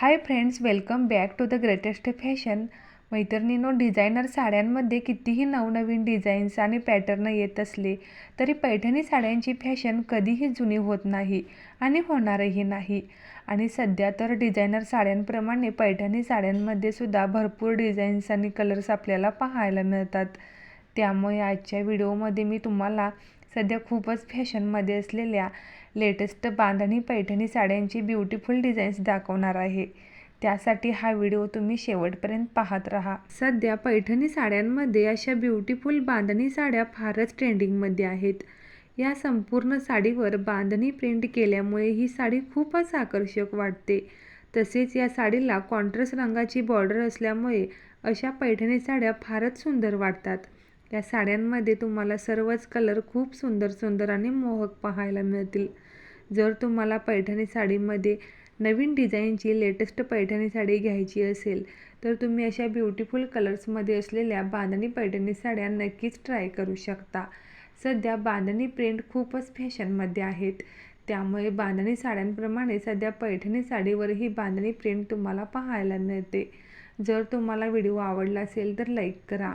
Hi friends welcome back to the greatest fashion मैत्रिणीनो designer साड्यांमध्ये कितीही नवनवीन डिझाईन्स आणि पॅटर्न येत असले तरी पैठणी साड्यांची फॅशन कधीही जुनी होत नाही आणि होणारही नाही. आणि सध्या तर डिझायनर साड्यांप्रमाणे पैठणी साड्यांमध्ये सुद्धा भरपूर डिझाईन्स आणि कलर्स आपल्याला पाहायला मिळतात. त्यामुळे आजच्या व्हिडिओमध्ये मी तुम्हाला सध्या खूपच फॅशनमध्ये असलेल्या लेटेस्ट बांधणी पैठणी साड्यांची ब्युटिफुल डिझाईन्स दाखवणार आहे. त्यासाठी हा व्हिडिओ तुम्ही शेवटपर्यंत पाहत राहा. सध्या पैठणी साड्यांमध्ये अशा ब्युटिफुल बांधणी साड्या फारच ट्रेंडिंगमध्ये आहेत. या संपूर्ण साडीवर बांधणी प्रिंट केल्यामुळे ही साडी खूपच आकर्षक वाटते. तसेच या साडीला कॉन्ट्रास्ट रंगाची बॉर्डर असल्यामुळे अशा पैठणी साड्या फारच सुंदर वाटतात. या साड्यांमध्ये तुम्हाला सर्वच कलर खूप सुंदर सुंदर आणि मोहक पाहायला मिळतील. जर तुम्हाला पैठणी साडीमध्ये नवीन डिझाईनची लेटेस्ट पैठणी साडी घ्यायची असेल तर तुम्ही अशा ब्युटिफुल कलर्समध्ये असलेल्या बांधणी पैठणी साड्या नक्कीच ट्राय करू शकता. सध्या बांधणी प्रिंट खूपच फॅशनमध्ये आहेत. त्यामुळे बांधणी साड्यांप्रमाणे सध्या पैठणी साडीवरही बांधणी प्रिंट तुम्हाला पाहायला मिळते. जर तुम्हाला व्हिडिओ आवडला असेल तर लाईक करा.